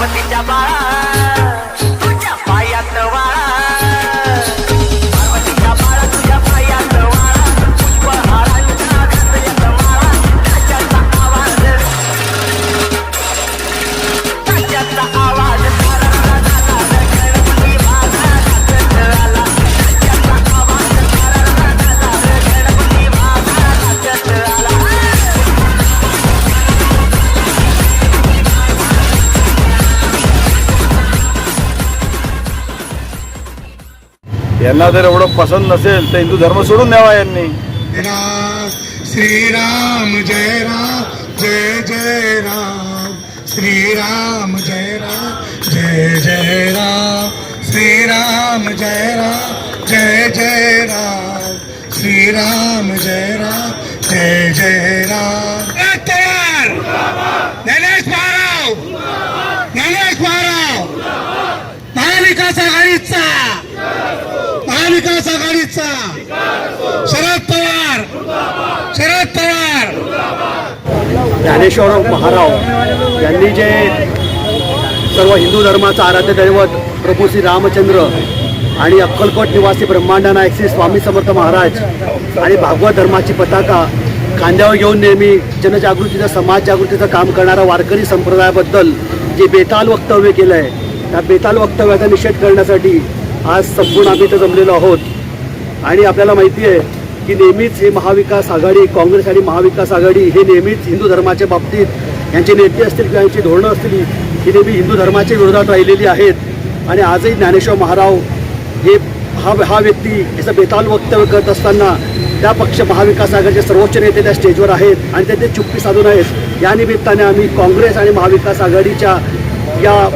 but it's a bar. यांना जर एवढं पसंत नसेल तर हिंदू धर्म सोडून द्यावा यांनी. राम श्रीराम जय राम जय जय राम. श्रीराम जय राम जय जय राम. श्रीराम जय राम जय जय राम. श्रीराम जय राम जय जय राम. गणेश महाराव गणेश महाराव महाविकास आघाडीचा महाविकास आघाडीचा शरद पवार शरद पवार ज्ञानेश्वर महाराव यांनी जे सर्व हिंदू धर्माचं आराध्य दैवत प्रभू श्री रामचंद्र आणि अक्कलकोट निवासी ब्रह्मांडानायक श्री स्वामी समर्थ महाराज आणि भागवत धर्माची पताका खांद्यावर घेऊन नेहमी जनजागृतीचं समाज जागृतीचं काम करणारा वारकरी संप्रदायाबद्दल जे बेताल वक्तव्य केलं आहे त्या बेताल वक्तव्याचा निषेध करण्यासाठी आज संपूर्ण आम्ही इथं जमलेलो आहोत. आणि आपल्याला माहिती आहे की नेहमीच हे महाविकास आघाडी काँग्रेस आणि महाविकास आघाडी हे नेहमीच हिंदू धर्माच्या बाबतीत यांचे नेते असतील किंवा यांची धोरणं असतील ही नेहमी हिंदू धर्माच्या विरोधात राहिलेली आहेत. आणि आजही ज्ञानेश्वर महाराव हे हा हा व्यक्ती याचं बेताल वक्तव्य करत असताना त्या पक्ष महाविकास आघाडीचे सर्वोच्च नेते त्या स्टेजवर आहेत आणि ते ते चुप्पी साधून आहेत. या निमित्ताने आम्ही काँग्रेस आणि महाविकास आघाडीच्या या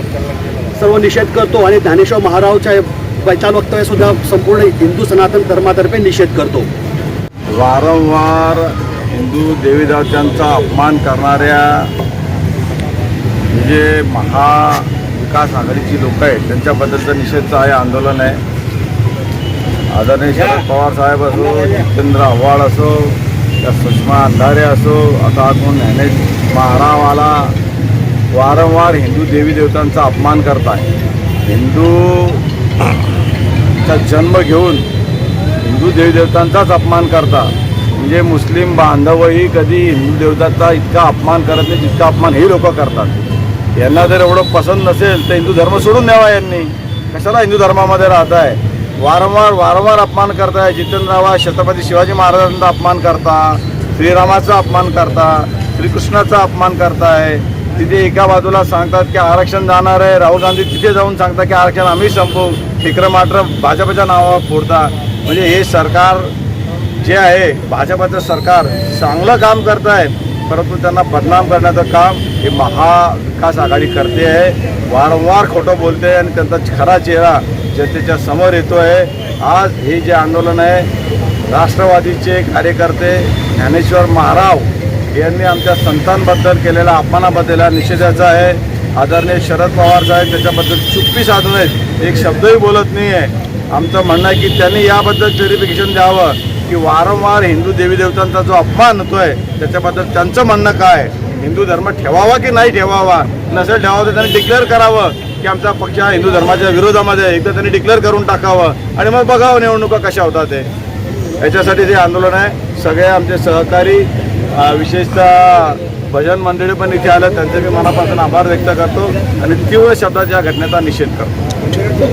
सर्व निषेध करतो आणि ज्ञानेश्वर महारावच्या बैताल वक्तव्यसुद्धा संपूर्ण हिंदू सनातन धर्मातर्फे निषेध करतो. वारंवार हिंदू देवीदेवतांचा अपमान करणाऱ्या जे महाविकास आघाडीची लोक आहेत त्यांच्याबद्दलचं निषेधचं हे आंदोलन आहे. आदरणीय शरद पवार साहेब असो जितेंद्र आव्हाड असो या सुषमा अंधारे असो आता कोण ज्ञानेश महारावाला वारंवार हिंदू देवी देवतांचा अपमान करताय. हिंदू चा जन्म घेऊन हिंदू देवदेवतांचाच अपमान करता. म्हणजे मुस्लिम बांधवही कधी हिंदू देवताचा इतका अपमान करत नाही जितका अपमान हे लोक करतात. यांना जर एवढं पसंत नसेल तर हिंदू धर्म सोडून द्यावा यांनी. कशाला हिंदू धर्मामध्ये राहत आहे वारंवार वारंवार अपमान करताय. जितेंद्रावा छत्रपती शिवाजी महाराजांचा अपमान करता श्रीरामाचा अपमान करता श्रीकृष्णाचा अपमान करताय. तिथे एका बाजूला सांगतात की आरक्षण जाणार आहे. राहुल गांधी तिथे जाऊन सांगतात की आरक्षण आम्ही संपवू. ठिकरं मात्र भाजपच्या नावावर फोडता. म्हणजे हे सरकार जे आहे भाजपाचं सरकार चांगलं काम करत आहे. परंतु त्यांना बदनाम करण्याचं काम हे महाविकास आघाडी करते आहे. वारंवार खोटं बोलते आहे आणि त्यांचा खरा चेहरा जनतेच्या समोर येतो आहे आज हे जे आंदोलन आहे राष्ट्रवादीचे कार्यकर्ते ज्ञानेश्वर महाराव यांनी आमच्या संतांबद्दल केलेल्या अपमानाबद्दल निषेधाचा आहे. आदरणीय शरद पवार साहेब त्याच्याबद्दल चुप्पी साधून आहेत एक शब्दही बोलत नाही आहे आमचं म्हणणं आहे की त्यांनी याबद्दल क्लेरिफिकेशन द्यावं की वारंवार हिंदू देवी देवतांचा जो अपमान होतोय त्याच्याबद्दल त्यांचं म्हणणं काय? हिंदू धर्म ठेवावा की नाही ठेवावा? नसेल ठेवावा तर त्यांनी डिक्लेअर करावं की आमचा पक्ष हा हिंदू धर्माच्या विरोधामध्ये एकदा त्यांनी डिक्लेअर करून टाकावं. आणि मग बघावं निवडणुका कशा होतात ते. याच्यासाठी जे आंदोलन आहे सगळे आमचे सहकारी विशेषतः भजन मंडळी पण इथे आलं त्यांचे मी मनापासून आभार व्यक्त करतो आणि तीव्र शब्दात या घटनेचा निषेध करतो.